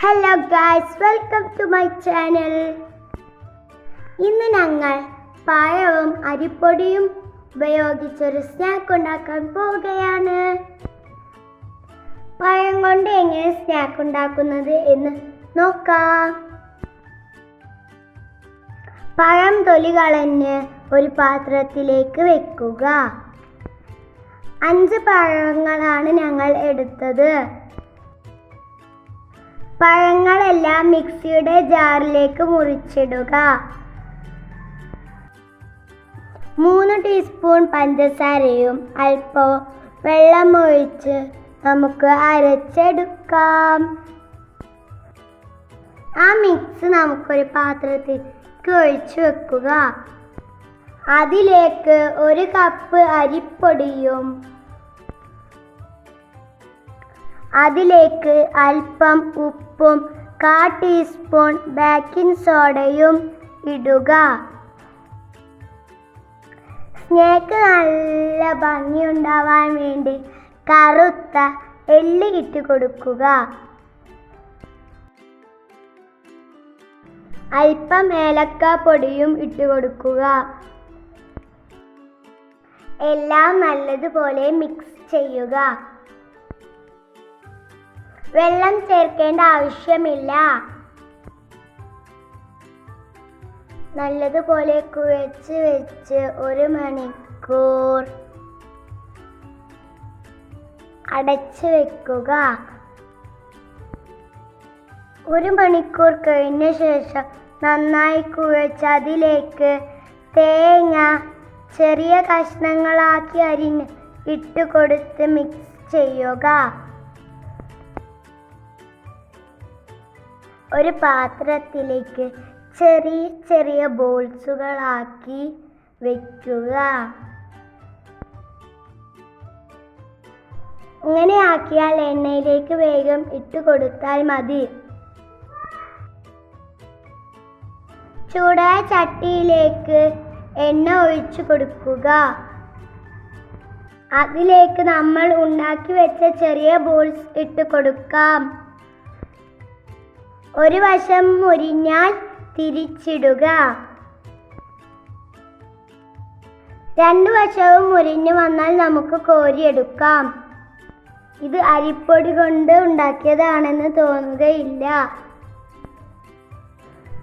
Hello guys welcome to my channel ഇന്ന് ഞങ്ങൾ പഴവും അരിപ്പൊടിയും ഉപയോഗിച്ചൊരു സ്നാക്ക് ഉണ്ടാക്കാൻ പോവുകയാണ്. പഴം കൊണ്ട് എങ്ങനെ സ്നാക്ക് ഉണ്ടാക്കുന്നത് എന്ന് നോക്കാം. പഴം തൊലി കളഞ്ഞ് ഒരു പാത്രത്തിലേക്ക് വെക്കുക. അഞ്ച് പഴങ്ങളാണ് ഞങ്ങൾ എടുത്തത്. പഴങ്ങളെല്ലാം മിക്സിയുടെ ജാറിലേക്ക് മുറിച്ചിടുക. മൂന്ന് ടീസ്പൂൺ പഞ്ചസാരയും അല്പം വെള്ളമൊഴിച്ച് നമുക്ക് അരച്ചെടുക്കാം. ആ മിക്സ് നമുക്കൊരു പാത്രത്തിലേക്ക് ഒഴിച്ചു വെക്കുക. അതിലേക്ക് ഒരു കപ്പ് അരിപ്പൊടിയും അതിലേക്ക് അല്പം ഉപ്പും കാ ടീസ്പൂൺ ബേക്കിംഗ് സോഡയും ഇടുക. സ്നേക്ക് നല്ല ഭംഗിയുണ്ടാവാൻ വേണ്ടി കറുത്ത എള്ളി ഇട്ട് കൊടുക്കുക. അല്പം ഏലക്ക പൊടിയും ഇട്ട് കൊടുക്കുക. എല്ലാം നല്ലതുപോലെ മിക്സ് ചെയ്യുക. വെള്ളം ചേർക്കേണ്ട ആവശ്യമില്ല. നല്ലതുപോലെ കുഴച്ച് വെച്ച് ഒരു മണിക്കൂർ അടച്ച് വെക്കുക. ഒരു മണിക്കൂർ കഴിഞ്ഞ ശേഷം നന്നായി കുഴച്ച് അതിലേക്ക് തേങ്ങ ചെറിയ കഷ്ണങ്ങളാക്കി അരിഞ്ഞ് ഇട്ട് കൊടുത്ത് മിക്സ് ചെയ്യുക. ഒരു പാത്രത്തിലേക്ക് ചെറിയ ചെറിയ ബോൾസുകളാക്കി വെക്കുക. ഇങ്ങനെ ആക്കിയാൽ എണ്ണയിലേക്ക് വേഗം ഇട്ട് കൊടുത്താൽ മതി. ചൂടായ ചട്ടിയിലേക്ക് എണ്ണ ഒഴിച്ചു കൊടുക്കുക. അതിലേക്ക് നമ്മൾ ഉണ്ടാക്കി വെച്ച ചെറിയ ബോൾസ് ഇട്ട് കൊടുക്കാം. ഒരു വശം മുരിഞ്ഞാൽ തിരിച്ചിടുക. രണ്ടു വശവും മുരിഞ്ഞു വന്നാൽ നമുക്ക് കോരിയെടുക്കാം. ഇത് അരിപ്പൊടി കൊണ്ട് ഉണ്ടാക്കിയതാണെന്ന് തോന്നുകയില്ല.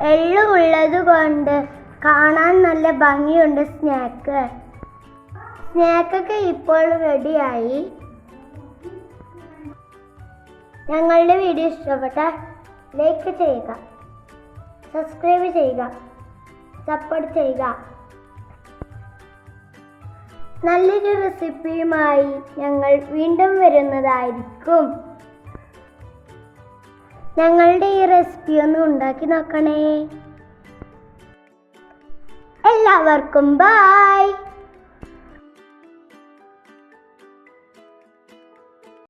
എള്ളു ഉള്ളത് കൊണ്ട് കാണാൻ നല്ല ഭംഗിയുണ്ട് സ്നാക്ക്. സ്നാക്കൊക്കെ ഇപ്പോൾ റെഡിയായി. ഞങ്ങളുടെ വീഡിയോ ഇഷ്ടപ്പെട്ടാൽ ലൈക്ക് ചെയ്യുക. സബ്സ്ക്രൈബ് ചെയ്യുക. സപ്പോർട്ട് ചെയ്യുക. നല്ലൊരു റെസിപ്പിയുമായി ഞങ്ങൾ വീണ്ടും വരുന്നതായിരിക്കും. ഞങ്ങളുടെ ഈ റെസിപ്പി ഒന്ന് ഉണ്ടാക്കി നോക്കണേ. എല്ലാവർക്കും ബായ്